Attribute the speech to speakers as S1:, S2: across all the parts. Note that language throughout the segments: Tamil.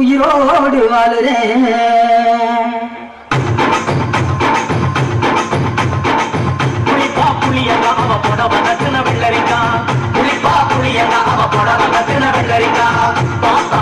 S1: உயிரோடு வாழுறே
S2: புளிப்பா புளியங்க அவ புடவ நசுன வெள்ளரிக்கா. புளிப்பா புளியங்க அவ புடவ நசுன வெள்ளரிக்கா. பாத்தா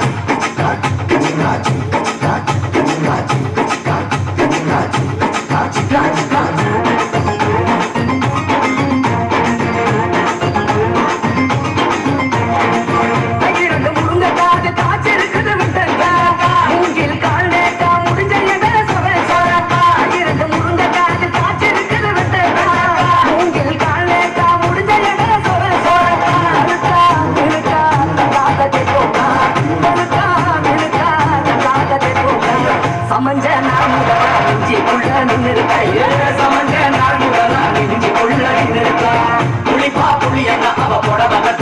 S2: அவ
S3: புடவங்க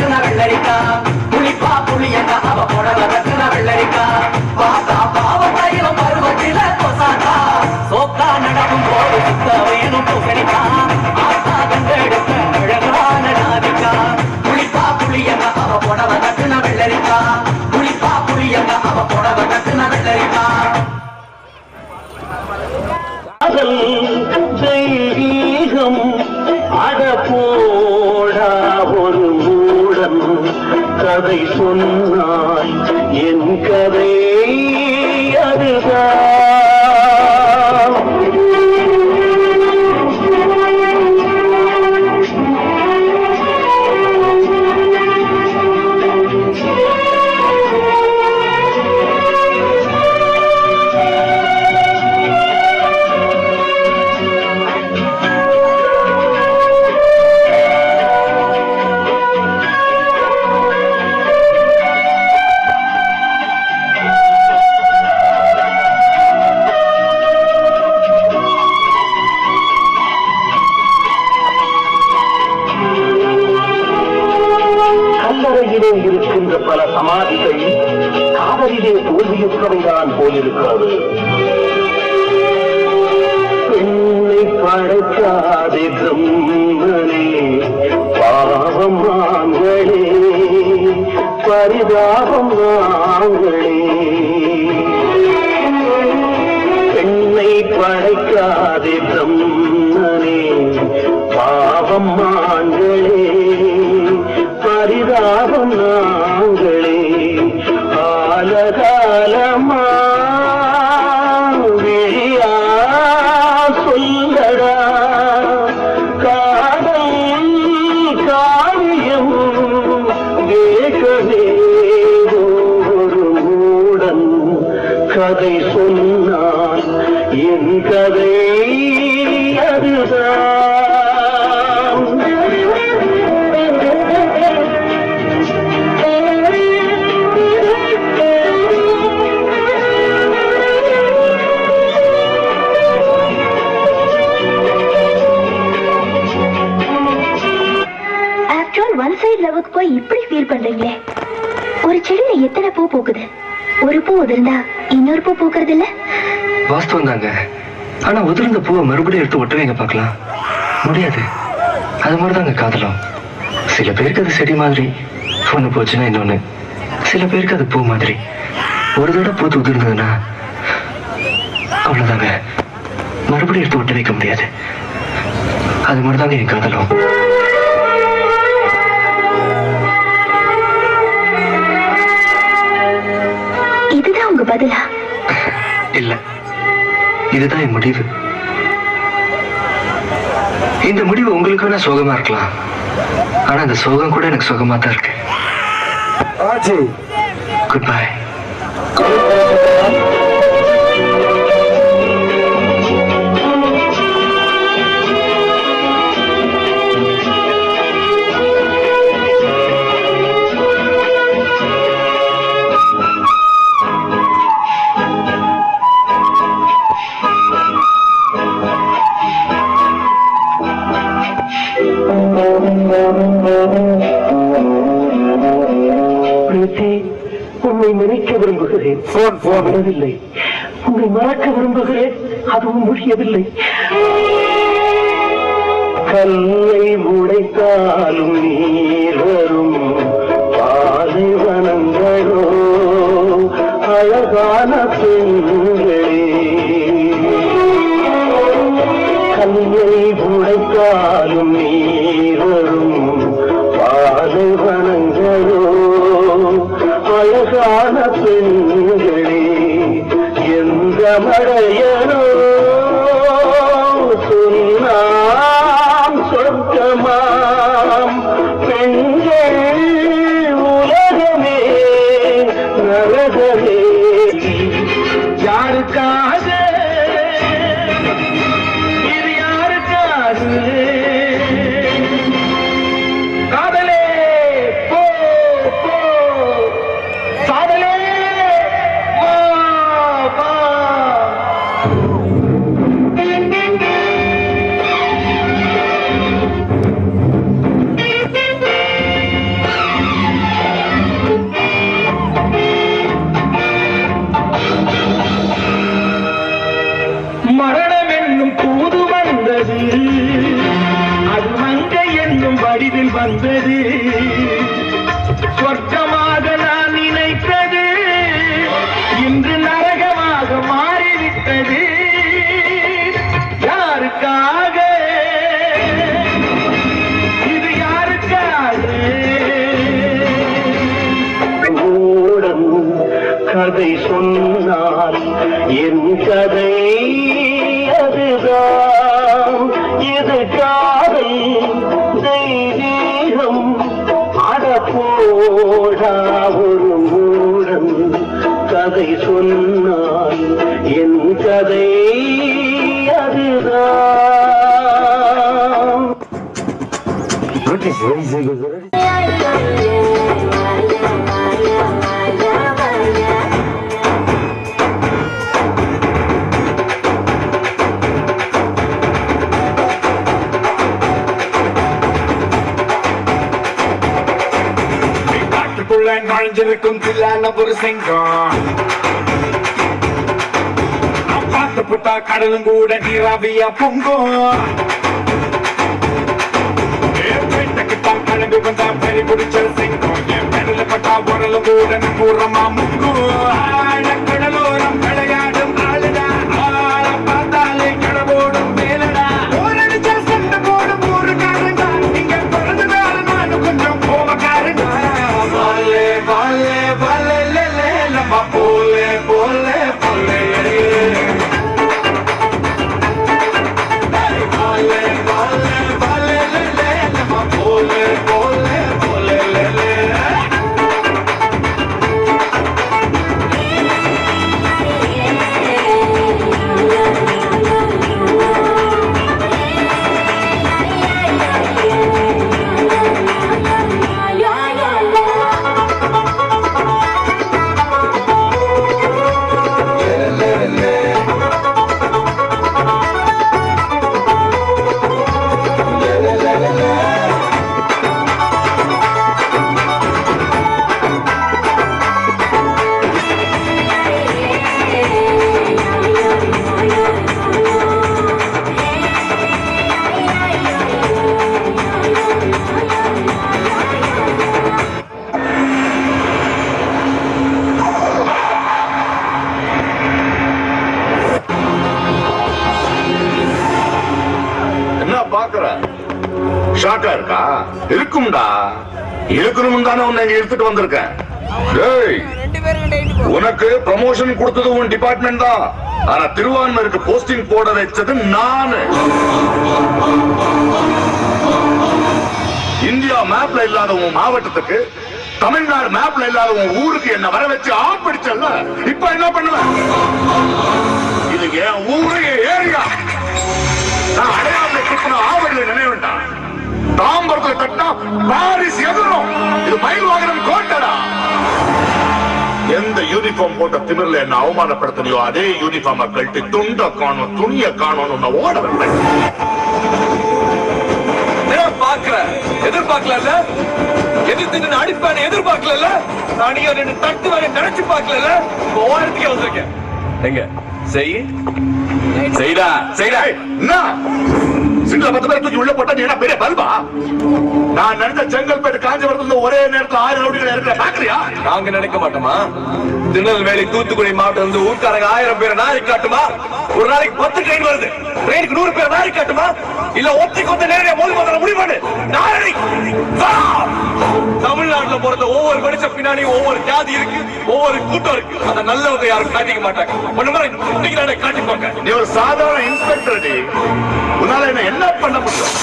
S3: சமாதிகள் காதலிலே தோல்வியுற்றவைதான் போலிருக்கிறது. பெண்ணை படைக்காதே பிரம்மனே பாவம் நாங்களே பரிதாபம் நாங்களே பெண்ணை படைக்காதே பிரம்மனே பாவம் நாங்களே
S4: லவ்வுக்கு போய் இப்படி ஃபீல் பண்றீங்களே? ஒரு செடியில எத்தனை பூ பூக்குது? ஒரு பூ உதிர்ந்தா இன்னொரு பூ பூக்குறது இல்ல
S3: வாஸ்தவம் தாங்க. ஆனா உதிர்ந்த பூவை மறுபடியும் எடுத்து ஒட்டுவீங்க பார்க்கலாம். முடியாது. அது மாதிரி தாங்க காதலும். சில பேருக்கு அது செடி மாதிரி. ஒன்று போச்சுன்னா இன்னொன்று சில பேருக்கு அது பூ மாதிரி. ஒரு தடவை பூத்து உதிர்ந்ததுன்னா அவ்வளோதாங்க மறுபடியும் எடுத்து ஒட்ட வைக்க முடியாது. அது மாதிரி தாங்க என் காதலும்.
S4: இதுதான்
S3: என் முடிவு. இந்த முடிவு உங்களுக்கு வேணா சோகமா இருக்கலாம். ஆனா அந்த சோகம் கூட எனக்கு சுகமா தான் இருக்கு. குட் பை
S5: போன் போன்
S3: வரவில்லை. உங்களை மறக்க விரும்புகிறேன். அதுவும் முடியவில்லை. கல்லை உடைத்தாலும் நீர் வரும். பாதை வனங்களோ அழகான பெண்களே. கல்லை உடைத்தாலும் நீர் வரும். பாதை வனங்களோ அழகான பெண்களே எந்த மழையனோ மாறிவிட்டது யாருக்காக? இது யாருக்காக? ஓடம் கதை சொன்னால் என் கதை அதுதான். இது காதல் தெய்வீகம் அடப்போடா ஒரு மூடம். கதை சொன்னால் கதை அதுதான்.
S5: காட்டுக்குள்ள நுழைஞ்சிருக்கும் தில்லான ஒரு சிங்கம். நான் புட்டா கடலும் கூட நீராவியா பொங்கும் கிட்டா வீட்டுக்குத்தான் வந்தா பறி பிடிச்ச சிங்கம் என் பெடல பட்டா உரலும் கூட நம்பூரமா
S6: இருக்கும்டா. இருக்கணும் தானே உன்னை இங்க எடுத்துட்டு வந்திருக்கேன். உனக்கு ப்ரமோஷன் கொடுத்தது உன் டிபார்ட்மெண்ட் தான். ஆனா திருவான்மருக்கு போஸ்டிங் போட வச்சது நானு. இந்தியா மேப்ல இல்லாத உன் மாவட்டத்துக்கு தமிழ்நாடு மேப்ல இல்லாத உன் ஊருக்கு என்ன வர வச்சு ஆப்பிடிச்சல்ல இப்ப என்ன பண்ணுவேன் பாரிஸ் எதிரும். இது மயில் வாகனம் கோட்டடா. எந்த யூனிஃபார்ம் போட்ட திமிர்ல என்ன அவமானப்படுத்தலையோ அதே யூனிஃபார்ம கழட்டி துண்ட காணும் துணிய காணும் உன்னை ஓட வந்தேன்.
S7: பாக்குற எதிர்பார்க்கல எதிர்த்து அடிப்பான எதிர்பார்க்கல நான் ரெண்டு தட்டு வரை நினைச்சு பார்க்கல ஓரத்துக்கே வந்திருக்கேன். எங்க? செய். செய்டா செய்டா.
S6: என்ன? சிங்கள பத்து பேர் தூக்கி உள்ள போட்டா நீ என்ன பெரிய பல்பா? நான் நினைச்ச செங்கல்பேட்டு காஞ்சிபுரத்துல ஒரே நேரத்துல ஆயிரம் ரவுடிகள் இருக்கிற பாக்குறியா?
S7: நாங்க நினைக்க மாட்டோமா? திருநெல்வேலி தூத்துக்குடி மாவட்டம் இருந்து ஊர்க்காரங்க ஆயிரம் பேரை நாரி காட்டுமா? ஒரு நாளைக்கு பத்து ட்ரெயின் வருது. ட்ரெயினுக்கு நூறு பேர் நாரி காட்டுமா? இல்ல ஒத்த நேரடியா மோதி முதல்ல முடிவு பண்ணு. தமிழ்நாட்டுல பிறந்த ஒவ்வொரு மனுஷன் பின்னாடி ஒவ்வொரு ஜாதி இருக்கு ஒவ்வொரு கூட்டம் இருக்கு. அத நல்லவங்க யாரும் காட்டிக்க மாட்டாங்க. ஒண்ணு மாதிரி காட்டிப்பாங்க.
S6: நீ ஒரு சாதாரண இன்ஸ்பெக்டர் உன்னால என்ன என்ன பண்ண முடியும்?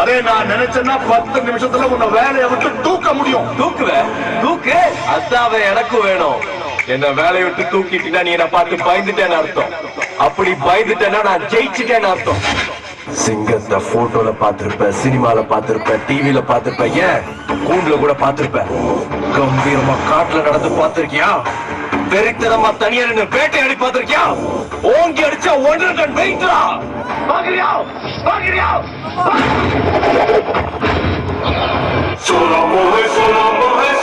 S6: அதே நான் நினைச்சேன்னா பத்து நிமிஷத்துல உன்னை வேலையை விட்டு தூக்க முடியும்.
S7: தூக்குவ? தூக்கு? அதாவே எனக்கும் வேணும். என்ன வேலையை விட்டு தூக்கிட்டீங்கன்னா நீ என்ன பார்த்து பயந்துட்டேன்னு அர்த்தம். அப்படி பயந்துட்டேன்னா நான் ஜெயிச்சுட்டேன்னு அர்த்தம். சிங்கத்தை போட்டோல பாத்திருப்ப சினிமால பாத்திருப்ப டிவில பாத்திருப்ப ஏன்? கூண்டுல கூட பாத்திருப்ப கம்பீரமா காட்டுல நடந்து பாத்திருக்கியா வெறித்தனமா தனியா நின்னு வேட்டையாடி பாத்திருக்கியா ஓங்கி அடிச்சா ஒன்றரை டன் வெயிட்ரா பாக்குறியா பாக்குறியா
S6: Sola mujer,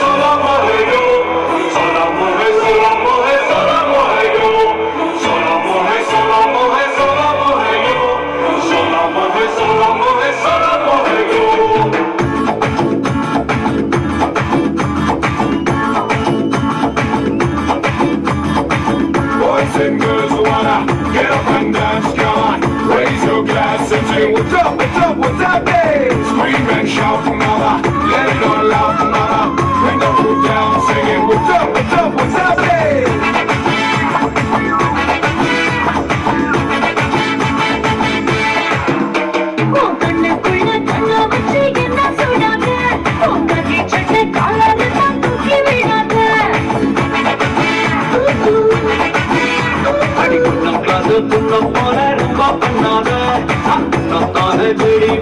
S7: ಬಿಡಿ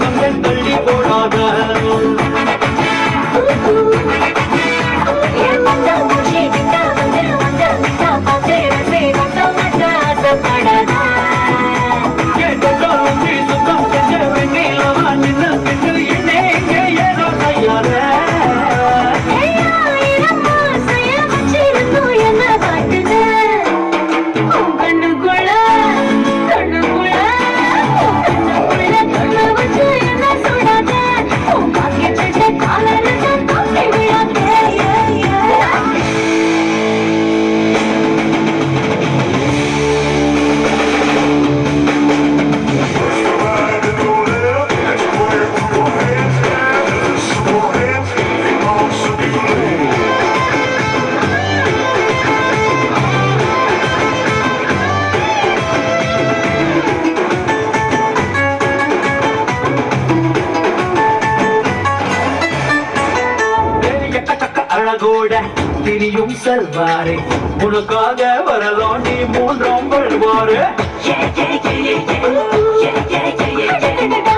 S7: திரியும் செல்வாரே உனக்காக வரலாம் நீ மூன்றாம் வருவாரு
S8: அடடடடா,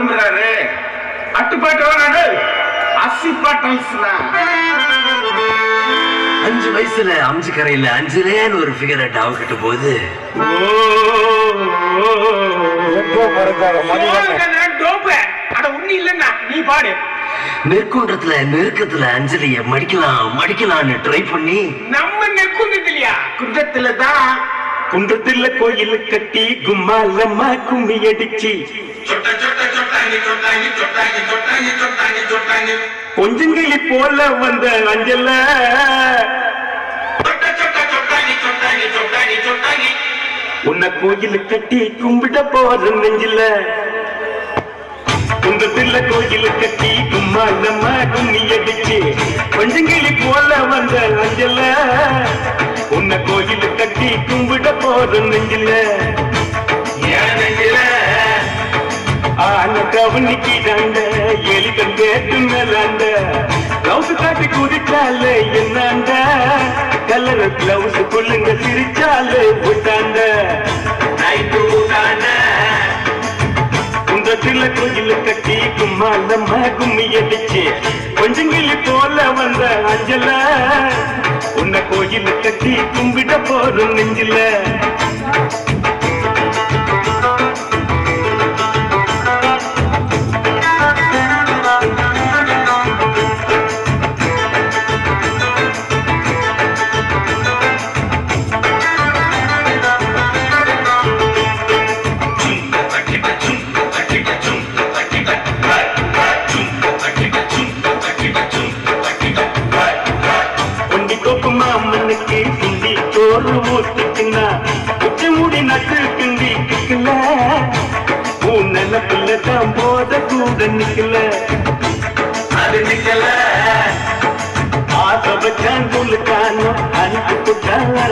S8: கிளம்புறாரு அட்டுப்பாட்டு அசிப்பாட்டல்ஸ் தான்
S6: அஞ்சு
S9: வயசுல அஞ்சு கரையில அஞ்சுலேன்னு ஒரு ஃபிகர்
S2: அட் ஆகிட்ட போது நீ பாடு.
S9: நெற்குன்றத்துல நெருக்கத்துல அஞ்சலிய மடிக்கலாம் மடிக்கலாம்னு ட்ரை பண்ணி
S2: நம்ம நெற்குன்றத்திலயா குன்றத்துலதான் குன்றத்துல கோயில் கட்டி கும்மா கும்மி அடிச்சு. கொஞ்சங்கிளி போல வந்த அஞ்சல உன்னை கோயில் கட்டி கும்பிட போற நெஞ்சில குன்றத்துல கோயில் கட்டி கும்மாலம்மா கும்மி அடிச்சு கொஞ்சங்கிளி போல வந்த அஞ்சல உன்னை கோயில் கட்டி கும்பிட போற நெஞ்சில ஏன் நெஞ்சில ஆன கவனிக்கிறாங்க எலிகள் கேட்டு மேலாண்ட கிளவுஸ் காட்டி குதிச்சால என்னாண்ட கலர் கிளவுஸ் புள்ளுங்க சிரிச்சால விட்டாண்ட நைட்டு கோயில் கட்டி கும்மாலம்மா கும்மி அடிச்சு கொஞ்சங்கிளி போல வந்த அஞ்சல. உன்னை கோயில் கட்டி கும்பிட போறோம் நெஞ்சில.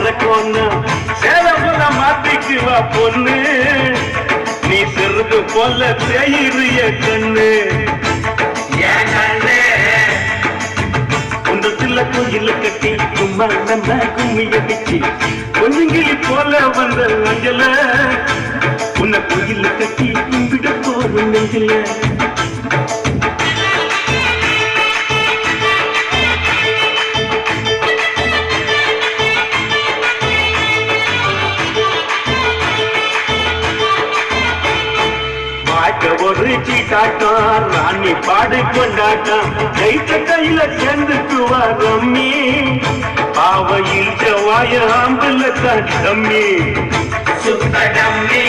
S2: குட்டான் அரக்கோன்னு சேலபுல மாத்திக்குவா பொண்ணு. நீ சிறுது போல செய்யுறிய கண்ணு. ஏன் கோயில் கட்டி சும்மா நம்ம கும்மிய பிச்சு கொஞ்சங்கிளி போல வந்த மஞ்சள உன்னை கோயில் கட்டி கும்பிட போறோம் நெஞ்சில. காட்டான் ராணி பாடு கொண்டாட்டான். கைத்த கையில சேர்ந்துக்குவா ரம்மி பாவையில் செவ்வாய ஆம்புல தான் ரம்மி. சுத்த ரம்மி